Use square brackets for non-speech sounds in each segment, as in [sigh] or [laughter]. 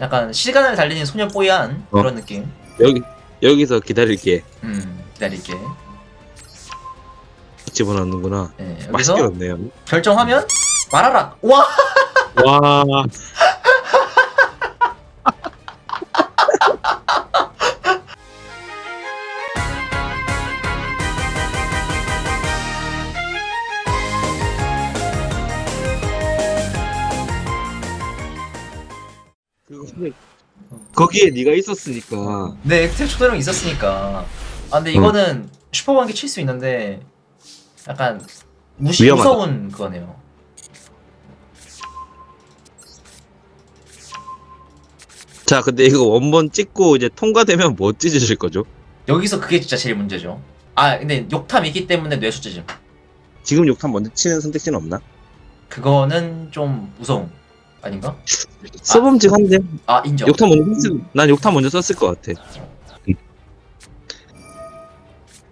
약간 시간을 달리는 소녀 뽀얀 어. 그런 느낌. 여기 여기서 기다릴게. 음 기다릴게. 집어넣는구나. 네, 맛있게 넣네요. 결정하면 말하라. 와 와 거기에 네가 있었으니까 네, 액태 초대령 있었으니까. 아 근데 이거는 슈퍼 반기 칠 수 있는데 약간 무시 위험하다. 무서운 그거네요. 자 근데 이거 원본 찍고 이제 통과되면 뭐 찢으실 거죠? 여기서 그게 진짜 제일 문제죠. 아 근데 욕탐 있기 때문에 뇌수지짐. 지금 욕탄 먼저 치는 선택지는 없나? 그거는 좀 무서운. 아닌가? 서범직 아. 한데 아 인정. 욕탕 먼저 썼을 난 욕탕 먼저 썼을 것 같아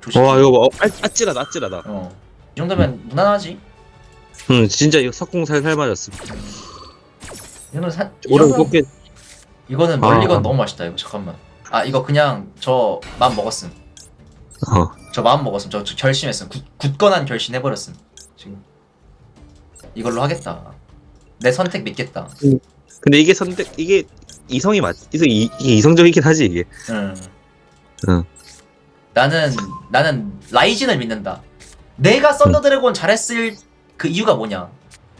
조심. 와 이거 어, 아, 아찔하다 아찔하다 어. 이 정도면 무난하지. 응 진짜 이거 석공 살살 맞았어 이거는 사. 오래 먹게. 이거는 멀리건 아. 너무 맛있다 이거 잠깐만. 아 이거 그냥 저 마음 먹었음. 어 저 마음 먹었음. 저, 저 결심했음. 굳건한 결심 해버렸음. 지금 이걸로 하겠다. 내 선택 믿겠다. 음. 근데 이게 선택 이게 이성이 맞 이성 이게 이성적이긴 하지 이게. 응. 응. 나는 나는 라이진을 믿는다. 내가 썬더 드래곤 잘했을 그 이유가 뭐냐?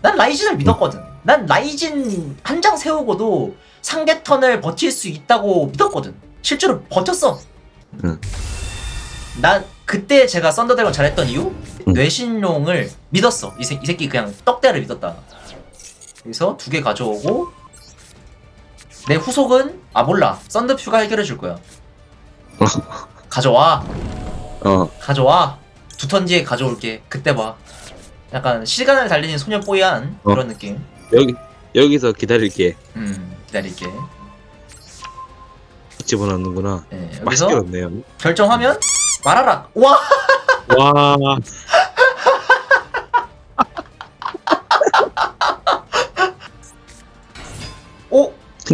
난 라이진을 믿었거든. 난 라이진 한 장 세우고도 상대 턴을 버틸 수 있다고 믿었거든. 실제로 버텼어. 응. 난 그때 제가 썬더 드래곤 잘했던 이유? 응. 뇌신룡을 믿었어. 이, 새, 이 새끼 그냥 떡대를 믿었다. 그래서 두 개 가져오고 내 후속은 아 몰라. 썬드퓨가 해결해줄 거야. [laughs] 가져와. 어. 가져와. 두 턴지에 가져올게. 그때 봐. 약간 시간을 달리는 소년 뽀얀 어. 그런 느낌. 여기 여기서 기다릴게. 음 기다릴게. 집어넣는구나. 네, 여기서 맛있게 넣네요. 결정하면 말아라. 와 와. [laughs]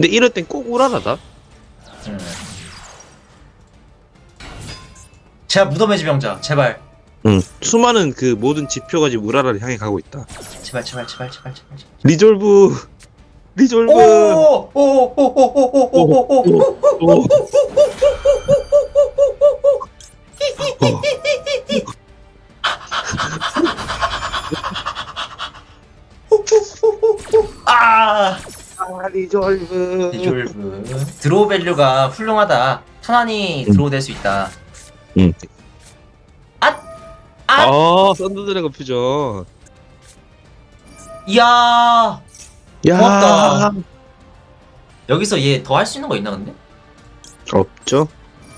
근데 이럴 땐 꼭 우랄하다. 음. 제가 무덤의 지명자 제발 응. 수많은 그 모든 지표가 지금 우랄라를 향해 가고 있다. 제발 제발 제발 제발 제발 제발 리졸브, 리졸브. 아! 아 리졸브. 리졸브. 드로우 밸류가 훌륭하다. 탄환이 음. 드로우 될 수 있다. 응. 아! 아 썬더 드래곤 퓨전. 이야! 야. 고맙다. 여기서 얘 더 할 수 있는 거 있나 근데? 없죠?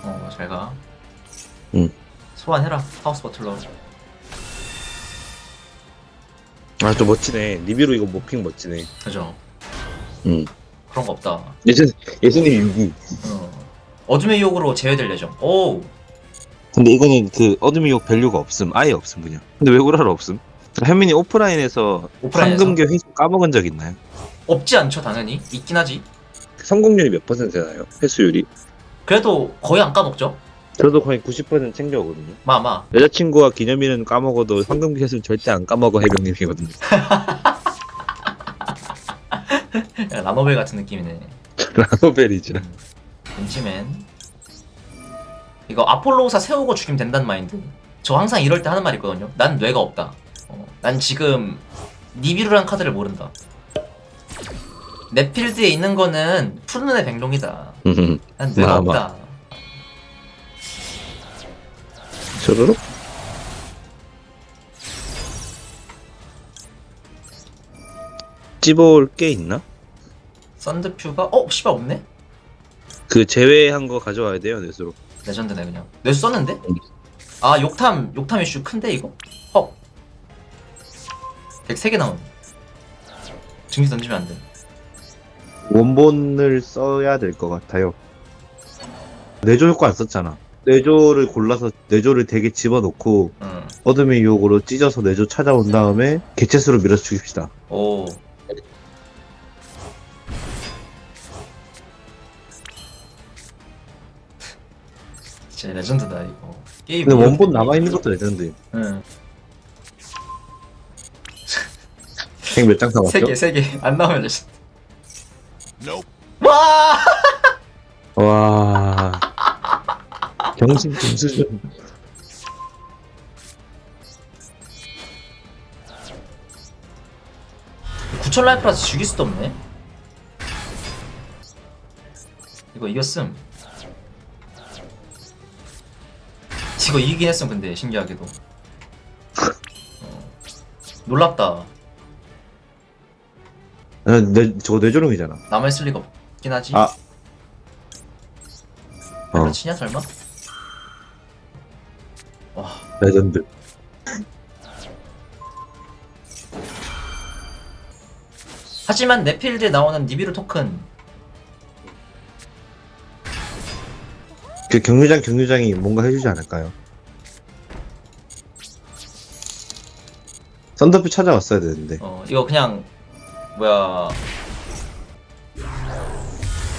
어 잘 가. 응. 소환해라. 하우스 버틀러. 아좀 멋지네. 리뷰로 이거 모핑 멋지네. 그죠 응 그런 거 없다. 예전 예전에 유기. 어. 어둠의 유혹으로 제외될 예정. 오 근데 이거는 그 어둠의 욕 밸류가 없음. 아예 없음 그냥. 근데 왜 구라를 없음? 현민이 오프라인에서 오프라인에서? 황금교 회수 까먹은 적 있나요? 없지 않죠 당연히. 있긴 하지. 성공률이 몇 퍼센트 되나요? 회수율이? 그래도 거의 안 까먹죠. 저도 거의 90% 챙겨오거든요. 마마. 여자친구와 기념일은 까먹어도 황금교 회수는 절대 안 까먹어 해병님이거든요 [laughs] 약간 [laughs] 라노벨 같은 느낌이네. 라노벨이지라 벤치맨. 이거 아폴로사 세우고 죽이면 된다는 마인드. 저 항상 이럴 때 하는 말 있거든요. 난 뇌가 없다. 어, 난 지금 니비루란 카드를 모른다. 내 필드에 있는 거는 푸른의 백룡이다. 난 뇌가 마마. 없다. 저러로? 찝어올 게 있나? 썬드퓨가 어? 씨발 없네? 그 제외한 거 가져와야 돼요 넷으로 레전드네 그냥 뇌수 썼는데? 아 욕탐 욕탐 이슈 큰데 이거? 어 103개 나온 증기 던지면 안 돼 원본을 써야 될 것 같아요 내조 효과 안 썼잖아 내조를 골라서 내조를 되게 집어넣고 응. 어둠의 유혹으로 찢어서 내조 찾아온 다음에 개체수로 밀어서 죽입시다 오 진짜 레전드다 이거 게임 근데 원본 이렇게- 남아 있는 것도 레전드. 응 핵몇장 사왔죠? 세개 세개안 나오면 레전드 와 와. 경신 김수준. 구천 라이프라서 죽일 수도 없네 이거 이겼음 이거 이기긴 했음 근데 신기하게도 어. 놀랍다 아, 내, 저거 뇌조롱이잖아. 남아있을 리가 없긴 하지 아. 발로 어. 치냐 설마? 와 레전드. 하지만 내 필드에 나오는 니비루 토큰 그 경유장 경유장이 뭔가 해주지 않을까요? 썬더피 찾아왔어야 되는데. 어 이거 그냥 뭐야.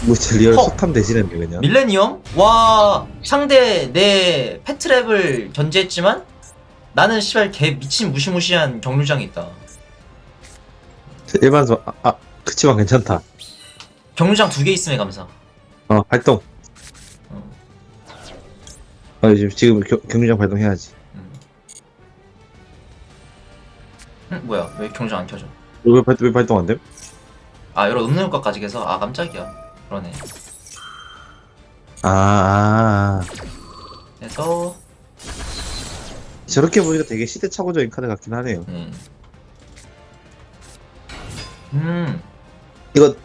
뭐 진짜 리얼 헉. 속탐 대신했네 그냥. 밀레니엄? 와 상대 내 패트랩을 견제했지만 나는 시발 개 미친 무시무시한 경류장이 있다. 일반서 아, 아 그치만 괜찮다. 경류장 두 개 있음에 감사. 어 활동. 어. 어 지금 지금 겨- 경유장 발동해야지 뭐야 왜 경류장 안 켜져 왜, 발, 왜 발동 안 돼? 아 여러 음료 효과까지 해서 아 깜짝이야 그러네 아, 아, 아. 그래서 저렇게 보니까 되게 시대착오적인 카드 같긴 하네요 음. 음, 이거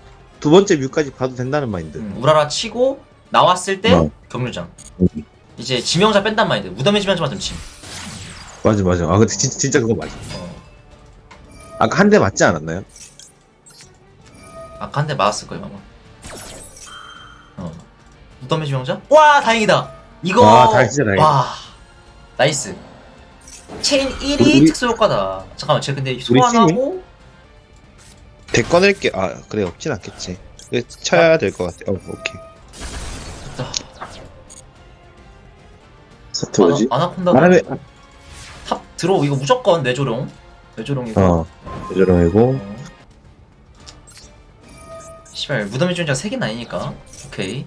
두 번째 뮤까지 봐도 된다는 마인드 음, 우라라 치고 나왔을 때 어. 경류장 음. 이제 지명자 뺀단 마인드 무덤의 지명자만 좀 침. 맞아 맞아 아 근데 진짜, 진짜 그거 맞아 어. 아까 한 대 맞지 않았나요? 아까 한 대 맞았을 거예요 아마. 어. 무덤의 지명자? 와 다행이다. 이거 와, 다행- 진짜 다행이다. 와 나이스. 체인 1이 우리- 특수 효과다. 잠깐만 제가 근데 소환하고 대 꺼낼게 아 그래 없진 않겠지 이거 쳐야 될 것 같아 어 오케이 됐다. 세트 뭐지? 아나, 아나콘다 바람에 탑 들어 이거 무조건 뇌조롱. 뇌조롱이고. 어 뇌조롱이고 어. 씨발 무덤의 지명자 3개는 아니니까. 오케이.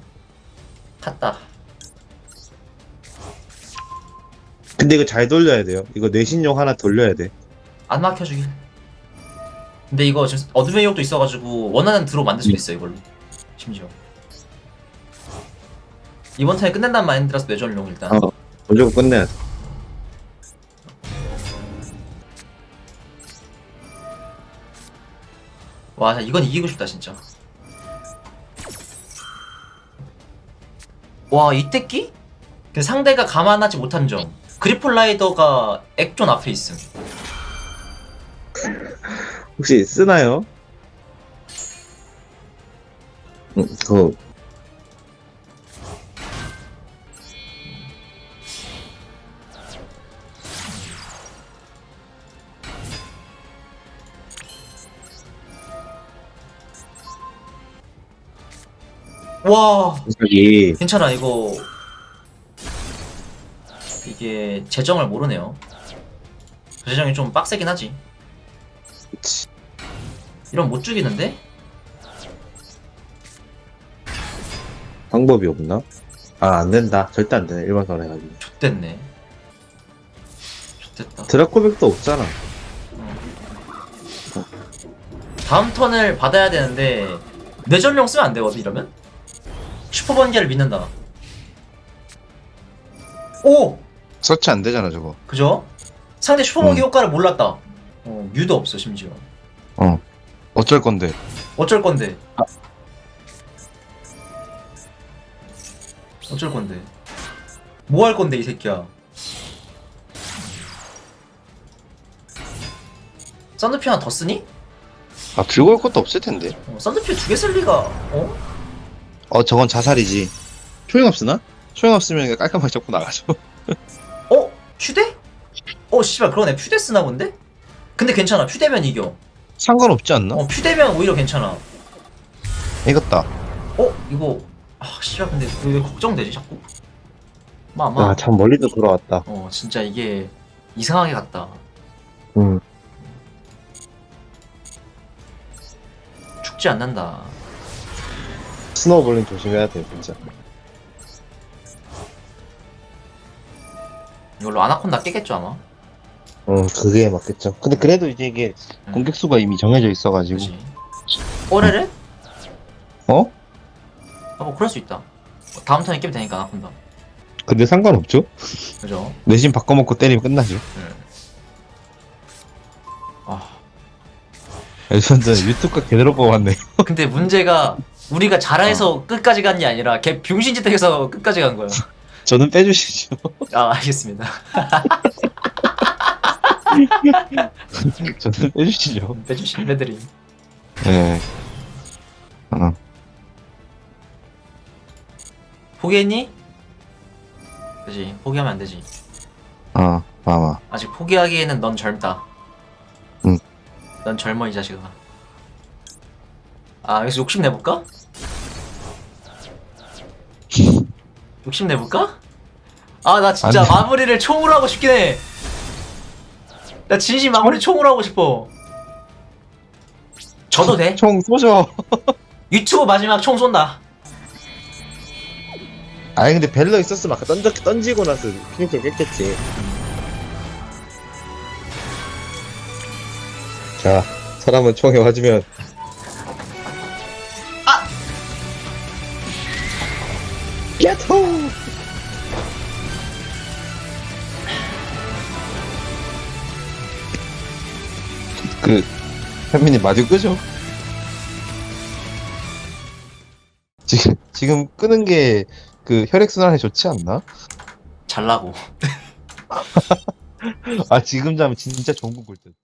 탔다. 근데 이거 잘 돌려야 돼요 이거 뇌신용 하나 돌려야 돼 안 막혀주길. 근데 이거 지금 어둠의 욕도 있어가지고 원하는 드로 만들 수도 있어 이걸로. 심지어. 이번 턴에 끝낸다는 마인드라서 뇌전용 일단. 어. 무조건 끝내야 돼 와 이건 이기고 싶다 진짜. 와 이때끼? 그 상대가 감안하지 못한 점. 그리플라이더가 액존 앞에 있음. 혹시 쓰나요? 응, 그 거와 여기 괜찮아 이거. 이게 재정을 모르네요. 그 재정이 좀 빡세긴 하지. 이런 못 죽이는데? 방법이 없나? 아 안 된다. 절대 안 되네. 일반선 해가지고. X됐네. X됐다. 드라코백도 없잖아. 다음 턴을 받아야 되는데 뇌전용 쓰면 안 되거든 이러면? 슈퍼 번개를 믿는다 오! 서치 안 되잖아 저거 그죠? 상대 슈퍼 번개 음. 효과를 몰랐다 어, 뮤도 없어 심지어 어쩔 건데 어쩔 건데? 어쩔 건데? 뭐 할 건데 이 새끼야? 썬드피 하나 더 쓰니? 아 들고 올 것도 없을 텐데. 어, 썬드피 두 개 쓸 리가 어? 어 저건 자살이지. 초용합 쓰나? 소용없 쓰면 깔끔하게 잡고 나가죠. [laughs] 어? 휴대? 어 씨발 그러네 휴대 쓰나 본데? 근데 괜찮아 휴대면 이겨 상관없지 않나? 어 휴대면 오히려 괜찮아 이겼다. 어? 이거 아 씨발 근데 왜, 왜 걱정되지 자꾸? 마마. 아, 참 멀리도 돌아왔다. 어 진짜 이게 이상하게 갔다. 음. 죽지 않는다. 스노우볼링 조심해야 돼, 진짜. 이걸로 아나콘다 깨겠죠 아마. 어, 그게 맞겠죠. 근데 그래도 이제 이게 음, 공격수가 이미 정해져 있어가지고. 그지. 오래래? 어? 아 뭐 그럴 수 있다. 다음 턴에 깨면 되니까 아나콘다. 근데 상관없죠? 그죠? 내신 바꿔먹고 때리면 끝나죠. 아 완전 유튜브가 제대로 뽑았네. 근데 문제가 우리가 잘해서 끝까지 간 게 아니라 걔 병신짓 해서 끝까지 간 거야. [laughs] 저는 빼주시죠. [laughs] 아 알겠습니다. [laughs] 저는 빼주시죠. 빼주신 빼드림. 네. 어. 포기했니? 그지 포기하면 안 되지. 어, 마마. 아직 포기하기에는 넌 젊다. 응. 넌 젊어 이 자식아. 아 여기서 욕심 내볼까? 욕심 내볼까? 아 나 진짜 안 돼. 마무리를 총으로 하고 싶긴 해. 나 진심 마무리 총으로 하고 싶어. 저도 돼? 총 쏘죠. 유튜브 마지막 총 쏜다. 아니, 근데 벨러 있었으면 아까 던져, 던지고 나서 피니크를 깼겠지. 자, 사람은 총에 맞으면. 현민이 마디오 끄죠? 지금, 지금 끄는 게, 그, 혈액순환에 좋지 않나? 잘라고. [laughs] 아, 지금 자면 진짜 좋은 꿀 듯.